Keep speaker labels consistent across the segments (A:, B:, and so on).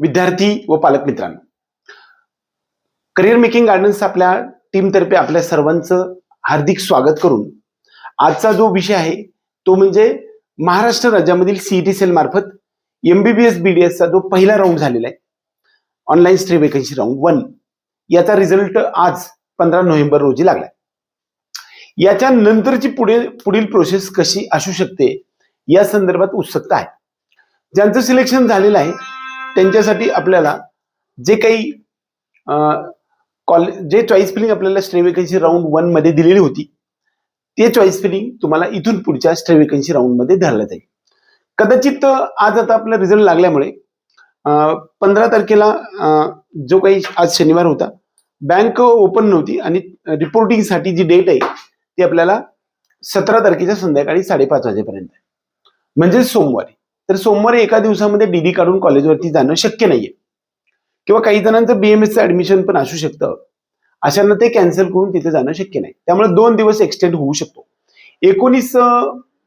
A: विद्यार्थी व पालक मित्रांनो. करिअर मेकिंग गार्डन्स आपल्या टीमतर्फे आपल्या सर्वांचं हार्दिक स्वागत करून आजचा जो विषय आहे तो म्हणजे महाराष्ट्र राज्यामधील सीईटी सेल मार्फत एमबीबीएस बीडीएसचा जो पहिला राऊंड झालेला आहे online stray vacancy round one याचा रिझल्ट आज पंधरा नोव्हेंबर रोजी लागला याच्या नंतरची पुढे पुढील प्रोसेस कशी असू शकते या संदर्भात उत्सुकता आहे. ज्यांचं सिलेक्शन झालेलं आहे त्यांच्यासाठी आपल्याला जे काही कॉलेज जे चॉईस फिलिंग आपल्याला स्ट्रे वेकन्सी राऊंड वनमध्ये दिलेली होती ते चॉईस फिलिंग तुम्हाला इथून पुढच्या स्ट्रे वेकन्सी राऊंडमध्ये धरलं जाईल कदाचित आज आता आपला रिझल्ट लागल्यामुळे पंधरा तारखेला जो काही आज शनिवार होता बँक ओपन नव्हती आणि रिपोर्टिंगसाठी जी डेट आहे ती आपल्याला सतरा तारखेच्या संध्याकाळी साडेपाच वाजेपर्यंत आहे. म्हणजे सोमवारी. तर सोमवारी एका दिवसामध्ये डीडी काढून कॉलेजवरती जाणं शक्य नाहीये. किंवा काही जणांचं बीएमएसचं ऍडमिशन पण असू शकतं. अशांना ते कॅन्सल करून तिथे जाणं शक्य नाही. त्यामुळे दोन दिवस एक्सटेंड होऊ शकतो. एकोणीस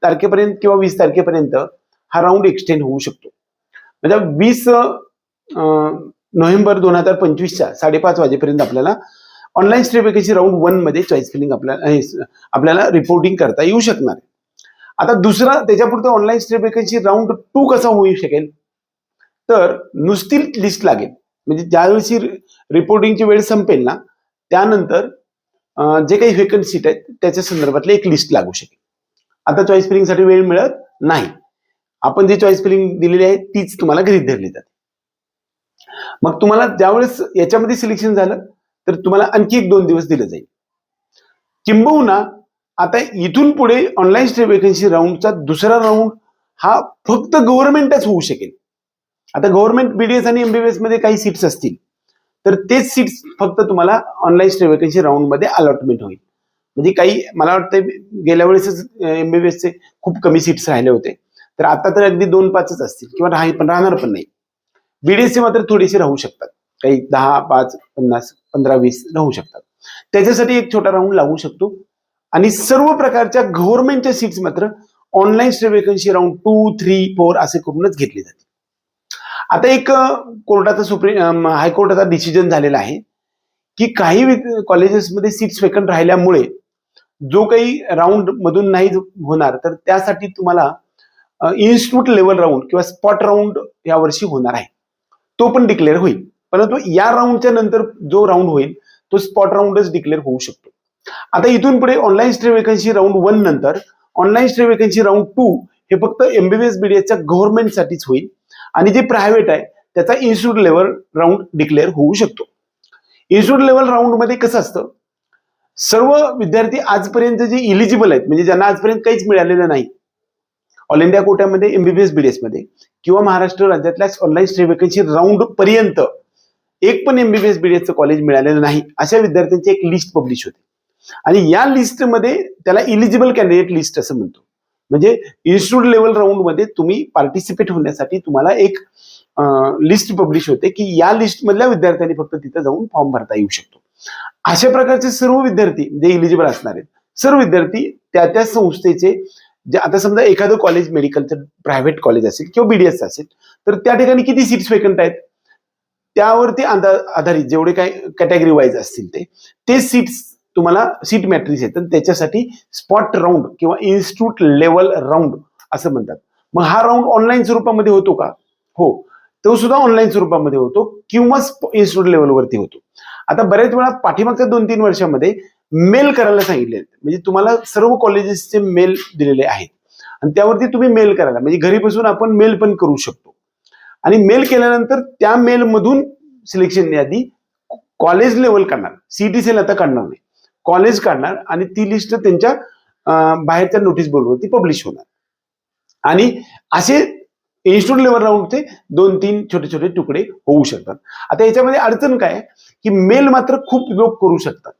A: तारखेपर्यंत किंवा वीस तारखेपर्यंत हा राऊंड एक्सटेंड होऊ शकतो. म्हणजे वीस नोव्हेंबर दोन हजार पंचवीसच्या साडेपाच वाजेपर्यंत आपल्याला ऑनलाईन स्ट्री राऊंड वनमध्ये चॉईस फिलिंग आपल्याला आपल्याला रिपोर्टिंग करता येऊ शकणार आहे. आता दुसरा त्याच्यापुरतं online stray vacancy round two कसा होऊ शकेल? तर नुसती लिस्ट लागेल. म्हणजे ज्यावेळी रिपोर्टिंगची वेळ संपेल ना त्यानंतर जे काही वेकंट सीट आहेत त्याच्या संदर्भातली एक लिस्ट लागू शकेल. आता चॉईस फिलिंगसाठी वेळ मिळत नाही. आपण जी चॉईस फिलिंग दिलेली आहे तीच तुम्हाला गृहित धरली जाते. मग तुम्हाला ज्यावेळेस याच्यामध्ये सिलेक्शन झालं तर तुम्हाला आणखी एक दोन दिवस दिलं जाईल. किंबहुना आता इथून पुढे ऑनलाईन स्टेट वेकन्सी राऊंडचा दुसरा राऊंड हा फक्त गव्हर्नमेंटच होऊ शकेल. आता गव्हर्नमेंट बीडीएस आणि एमबीबीएसमध्ये काही सीट्स असतील. तर तेच सीट्स फक्त तुम्हाला ऑनलाईन स्टेट वेकन्सी राऊंडमध्ये अलॉटमेंट होईल. म्हणजे काही मला वाटतं गेल्या वेळेसच एमबीबीएसचे खूप कमी सीट्स राहिले होते. तर आता तर अगदी दोन पाचच असतील किंवा राही पण राहणार पण नाही. बीडीएसचे मात्र थोडेसे राहू शकतात. काही दहा पाच पन्नास पंधरा वीस राहू शकतात. त्याच्यासाठी एक छोटा राऊंड लागू शकतो. आणि सर्व प्रकारच्या गव्हर्नमेंटच्या सीट्स मात्र online vacancy round two three four असे करूनच घेतले जाते. आता एक कोर्टाचा सुप्रीम हायकोर्टाचा डिसिजन झालेला आहे की काही कॉलेजेसमध्ये सीट्स वेकंट राहिल्यामुळे जो काही राऊंड मधून नाही होणार तर त्यासाठी तुम्हाला इन्स्टिट्यूट लेवल राऊंड किंवा स्पॉट राऊंड यावर्षी होणार आहे. तो पण डिक्लेअर होईल. परंतु या राऊंडच्या नंतर जो राऊंड होईल तो स्पॉट राऊंडच डिक्लेअर होऊ शकतो. आता इथून पुढे online stray vacancy round one नंतर online stray vacancy round two हे फक्त एमबीबीएस बीडीएसच्या गव्हर्नमेंटसाठीच होईल. आणि जे प्रायव्हेट आहे त्याचा इन्स्टिट्यूट लेवल राऊंड डिक्लेअर होऊ शकतो. इन्स्टिट्यूट लेवल राऊंडमध्ये कसं असतं? सर्व विद्यार्थी आजपर्यंत जे इलिजिबल आहेत म्हणजे ज्यांना आजपर्यंत काहीच मिळालेलं नाही ऑल इंडिया कोट्यामध्ये एमबीबीएस बीडीएसमध्ये किंवा महाराष्ट्र राज्यातल्या ऑनलाईन स्ट्री वेकन्सी राऊंड पर्यंत एक पण एमबीबीएस बीडीएसचं कॉलेज मिळालेलं नाही अशा विद्यार्थ्यांची एक लिस्ट पब्लिश होते. आणि या लिस्टमध्ये त्याला इलिजिबल कॅन्डिडेट लिस्ट असं म्हणतो. म्हणजे इन्स्टिट्यूट लेवल राऊंडमध्ये तुम्ही पार्टिसिपेट होण्यासाठी तुम्हाला एक लिस्ट पब्लिश होते की या लिस्ट मधल्या विद्यार्थ्यांनी फक्त तिथे जाऊन फॉर्म भरता येऊ शकतो. अशा प्रकारचे सर्व विद्यार्थी जे इलिजिबल असणार आहेत सर्व विद्यार्थी त्या त्या संस्थेचे जे आता समजा एखादं कॉलेज मेडिकलचं प्रायव्हेट कॉलेज असेल किंवा बीडीएस असेल तर त्या ठिकाणी किती सीट्स वेकंट आहेत? त्यावरती आधा- आधारित जेवढे काय कॅटेगरी वाईज असतील ते ते सीट्स तुम्हाला सीट मॅट्रिक्स येतात त्याच्यासाठी स्पॉट राऊंड किंवा इन्स्टिट्यूट लेवल राऊंड असं म्हणतात. मग हा राऊंड ऑनलाईन स्वरूपामध्ये होतो का? हो. तो सुद्धा ऑनलाईन स्वरूपामध्ये होतो किंवा इन्स्टिट्यूट लेवलवरती होतो. आता बऱ्याच वेळा पाठीमागच्या दोन तीन वर्षामध्ये मेल करायला सांगितले. म्हणजे तुम्हाला सर्व कॉलेजेसचे मेल दिलेले आहेत. आणि त्यावरती तुम्ही मेल करायला. म्हणजे घरी बसून आपण मेल पण करू शकतो. आणि मेल केल्यानंतर त्या मेलमधून सिलेक्शन यादी कॉलेज लेवल काढणार. सीटी सेल आता काढणार नाही. कॉलेज काढणार आणि ती लिस्ट त्यांच्या बाहेरच्या नोटीस बोर्डवरती पब्लिश होणार. आणि असे इन्स्टिट्यूट लेवल राऊंडचे दोन तीन छोटे छोटे तुकडे होऊ शकतात. आता याच्यामध्ये अडचण काय आहे? की मेल मात्र खूप लोक करू शकतात.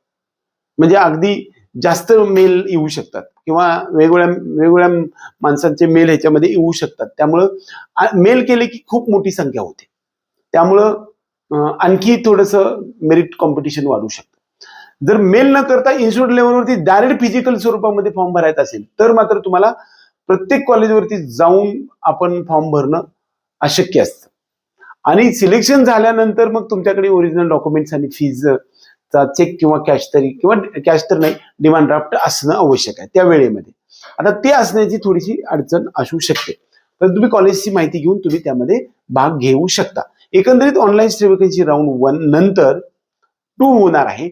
A: म्हणजे अगदी जास्त मेल येऊ शकतात किंवा वेगवेगळ्या वेगवेगळ्या माणसांचे मेल ह्याच्यामध्ये येऊ शकतात. त्यामुळं मेल केले की खूप मोठी संख्या होते. त्यामुळं आणखी थोडंसं मेरिट कॉम्पिटिशन वाढू शकतं. जर मेल न करता इन्स्टिट्यूट लेवलवरती डायरेक्ट फिजिकल स्वरूपामध्ये फॉर्म भरायचा असेल तर मात्र तुम्हाला प्रत्येक कॉलेजवरती जाऊन आपण फॉर्म भरणं अशक्य असतं. आणि सिलेक्शन झाल्यानंतर मग तुमच्याकडे ओरिजिनल डॉक्युमेंट्स आणि फीज चा चेक किंवा कॅश तरी किंवा कॅश तर नाही डिमांड ड्राफ्ट असणं आवश्यक आहे त्या वेळेमध्ये. आता ते असण्याची थोडीशी अडचण असू शकते. तर तुम्ही कॉलेजची माहिती घेऊन तुम्ही त्यामध्ये भाग घेऊ शकता. एकंदरीत ऑनलाईन स्टेबिलिटी राऊंड वन नंतर टू होणार आहे.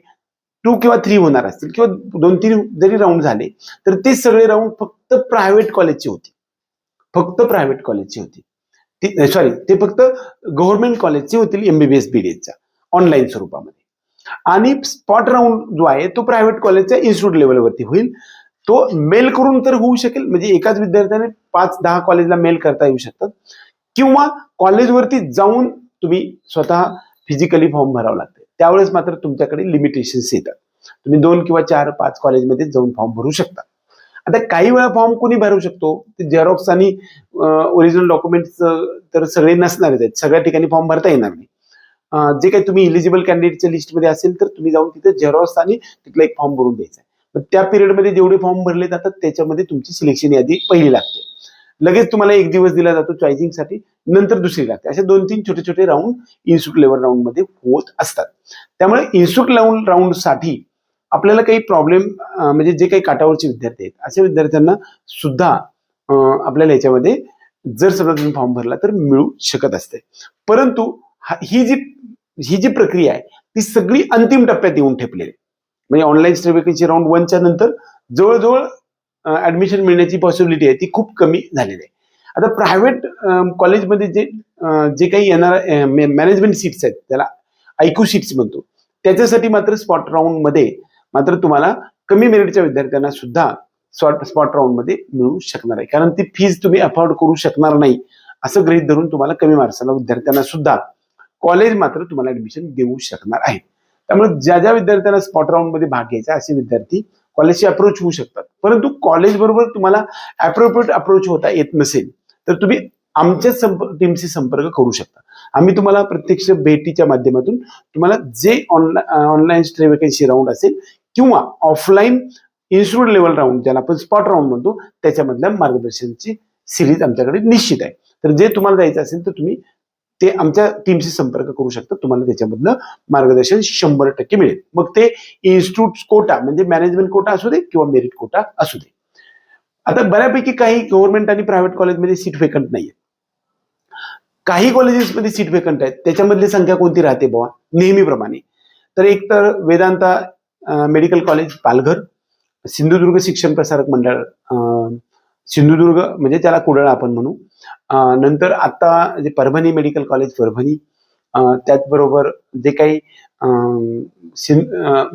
A: टू किंवा थ्री होणार असतील किंवा दोन तीन जरी राऊंड झाले तर ते सगळे राऊंड फक्त प्रायव्हेट कॉलेजचे होते. फक्त प्रायव्हेट कॉलेजची होती. सॉरी ते फक्त गव्हर्नमेंट कॉलेजचे होतील एमबीबीएस बीडीएसच्या ऑनलाईन स्वरूपामध्ये. आणि स्पॉट राऊंड जो आहे तो प्रायव्हेट कॉलेजच्या इन्स्टिट्यूट लेवलवरती होईल. तो मेल करून तर होऊ शकेल म्हणजे एकाच विद्यार्थ्याने पाच दहा कॉलेजला मेल करता येऊ शकतात. किंवा कॉलेजवरती जाऊन तुम्ही स्वतः फिजिकली फॉर्म भरावा लागते. त्यावेळेस मात्र तुमच्याकडे लिमिटेशन्स येतात. तुम्ही दोन किंवा चार पाच कॉलेजमध्ये जाऊन फॉर्म भरू शकता. आता काही वेळा फॉर्म कोणी भरू शकतो? ते झेरॉक्स आणि ओरिजिनल डॉक्युमेंट्स तर सगळे नसणारच आहेत. सगळ्या ठिकाणी फॉर्म भरता येणार नाही. जे काही तुम्ही इलिजिबल कॅन्डिडेटच्या लिस्टमध्ये असेल तर तुम्ही जाऊन तिथे झेरॉक्स आणि तिथला एक फॉर्म भरून द्यायचा आहे. मग त्या पिरियडमध्ये जेवढे फॉर्म भरले जातात त्याच्यामध्ये तुमची सिलेक्शन यादी पहिली लागते. लगेच तुम्हाला एक दिवस दिला जातो चॉईसिंगसाठी नंतर दुसरी लागते असे दोन तीन छोटे छोटे राऊंड इन्स्टिट्यूट लेवल राऊंडमध्ये होत असतात. त्यामुळे इन्स्टिट्यूट लेवल राऊंडसाठी आपल्याला काही प्रॉब्लेम म्हणजे जे काही काटावरचे विद्यार्थी आहेत अशा विद्यार्थ्यांना सुद्धा आपल्याला याच्यामध्ये जर समजा तुम्ही फॉर्म भरला तर मिळू शकत असते. परंतु ही जी ही जी प्रक्रिया आहे ती सगळी अंतिम टप्प्यात येऊन ठेपलेली आहे. म्हणजे ऑनलाईन स्टेबिलिटीची राऊंड वनच्या नंतर जवळजवळ ऍडमिशन मिळण्याची पॉसिबिलिटी आहे ती खूप कमी झालेली आहे. आता प्रायव्हेट कॉलेजमध्ये जे जे काही येणार मॅनेजमेंट सीट्स आहेत त्याला ऐकू सीट्स म्हणतो. त्याच्यासाठी मात्र स्पॉट राऊंडमध्ये मात्र तुम्हाला कमी मेरिटच्या विद्यार्थ्यांना सुद्धा स्पॉट स्पॉट राऊंडमध्ये मिळू शकणार आहे. कारण ती फीज तुम्ही अफोर्ड करू शकणार नाही असं गृहीत धरून तुम्हाला कमी मार्क्सला विद्यार्थ्यांना सुद्धा कॉलेज मात्र तुम्हाला ऍडमिशन देऊ शकणार आहे. त्यामुळे ज्या ज्या विद्यार्थ्यांना स्पॉट राऊंडमध्ये भाग घ्यायचा असे विद्यार्थी कॉलेजशी अप्रोच होऊ शकतात. परंतु कॉलेज बरोबर तुम्हाला अप्रोप्रिएट अप्रोच होता येत नसेल. तर तुम्ही आमच्या संपर्क टीमशी संपर्क करू शकता. आम्ही तुम्हाला प्रत्यक्ष भेटीच्या माध्यमातून तुम्हाला जे online online stray vacancy round असेल किंवा ऑफलाईन इन्स्टिट्यूट लेवल राऊंड ज्याला आपण स्पॉट राऊंड म्हणतो त्याच्यामधल्या मार्गदर्शनची सिरीज आमच्याकडे निश्चित आहे. तर जे तुम्हाला जायचं असेल तर तुम्ही ते आमच्या टीमशी संपर्क करू शकता. तुम्हाला त्याच्यामधलं मार्गदर्शन शंभर टक्के मिळेल. मग ते इन्स्टिट्यूट कोटा म्हणजे मॅनेजमेंट कोटा असू दे किंवा मेरिट कोटा असू दे. आता बऱ्यापैकी काही गव्हर्नमेंट आणि प्रायव्हेट कॉलेजमध्ये सीट वेकंट नाहीये. काही कॉलेजेसमध्ये सीट वेकंट आहेत. त्याच्यामधली संख्या कोणती राहते बाबा नेहमीप्रमाणे. तर एक तर वेदांता मेडिकल कॉलेज पालघर सिंधुदुर्ग शिक्षण प्रसारक मंडळ सिंधुदुर्ग म्हणजे त्याला कुडाळ आपण म्हणू. नंतर आता जे परभणी मेडिकल कॉलेज परभणी त्याचबरोबर जे काही अं,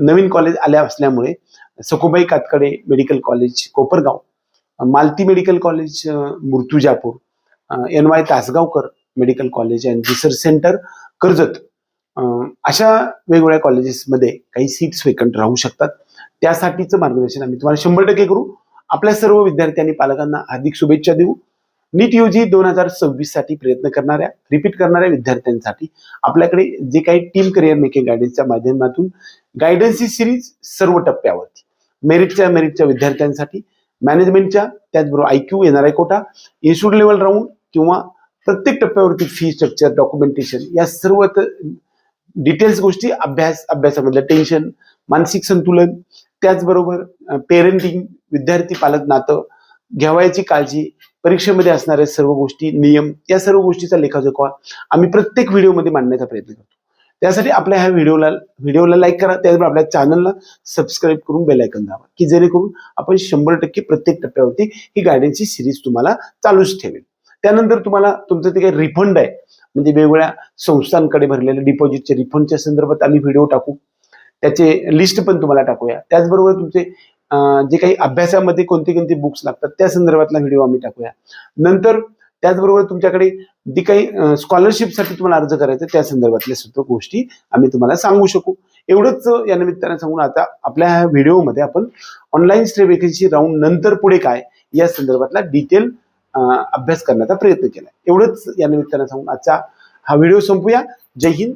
A: नवीन कॉलेज आल्या असल्यामुळे Sakhubai Katkade medical college Kopargaon. Malati medical college um, N Y Tasgaonkar medical college and research centre Karjat. अशा वेगवेगळ्या कॉलेजेसमध्ये काही सीट्स वेकंट राहू शकतात. त्यासाठीचं मार्गदर्शन आम्ही तुम्हाला शंभर टक्के करू. आपल्या सर्व विद्यार्थ्यांनी पालकांना हार्दिक शुभेच्छा देऊ. नीट यूजी दोन हजार सव्वीससाठी प्रयत्न करणाऱ्या रिपीट करणाऱ्या विद्यार्थ्यांसाठी आपल्याकडे जे काही टीम करिअर मेकिंग गायडन्सच्या माध्यमातून गायडन्सची सिरीज सर्व टप्प्यावरती मेरिटच्या मेरिटच्या विद्यार्थ्यांसाठी मॅनेजमेंटच्या त्याचबरोबर आयक्यू आहे कोटा इन्स्टिट्यूट लेवल राऊंड किंवा प्रत्येक टप्प्यावरती फी स्ट्रक्चर डॉक्युमेंटेशन या सर्व डिटेल्स गोष्टी अभ्यास अभ्यासामधलं टेन्शन मानसिक संतुलन त्याचबरोबर पेरेंटिंग विद्यार्थी पालक नातं घ्यावयाची काळजी परीक्षेमध्ये असणाऱ्या सर्व गोष्टी नियम या सर्व गोष्टीचा लेखाजोखा आम्ही प्रत्येक व्हिडिओमध्ये मांडण्याचा प्रयत्न करतो. त्यासाठी आपल्या ह्या व्हिडिओला व्हिडिओला लाईक करा त्याचबरोबर आपल्या चॅनलला सबस्क्राईब करून बेलायकन दाबा की जेणेकरून आपण शंभर टक्के प्रत्येक टप्प्यावरती ही गायडन्सची सिरीज तुम्हाला चालूच ठेवेल. त्यानंतर तुम्हाला तुमचं ते काही रिफंड आहे म्हणजे वेगवेगळ्या संस्थांकडे भरलेले डिपॉझिटचे रिफंडच्या संदर्भात आम्ही व्हिडिओ टाकू. त्याचे लिस्ट पण तुम्हाला टाकूया. त्याचबरोबर तुमचे जे काही अभ्यासामध्ये कोणते कोणते बुक्स लागतात त्या संदर्भातला व्हिडिओ आम्ही टाकूया. नंतर त्याचबरोबर तुमच्याकडे जी काही स्कॉलरशिपसाठी तुम्हाला अर्ज करायचा त्या संदर्भातल्या सुद्धा गोष्टी आम्ही तुम्हाला सांगू शकू. एवढंच या निमित्ताने सांगून आता आपल्या ह्या व्हिडिओमध्ये आपण ऑनलाईन स्टे वेकेन्सी राऊंड नंतर पुढे काय या संदर्भातला डिटेल अभ्यास करण्याचा प्रयत्न केला. एवढंच या निमित्ताने सांगून आजचा हा व्हिडिओ संपूया. जय हिंद.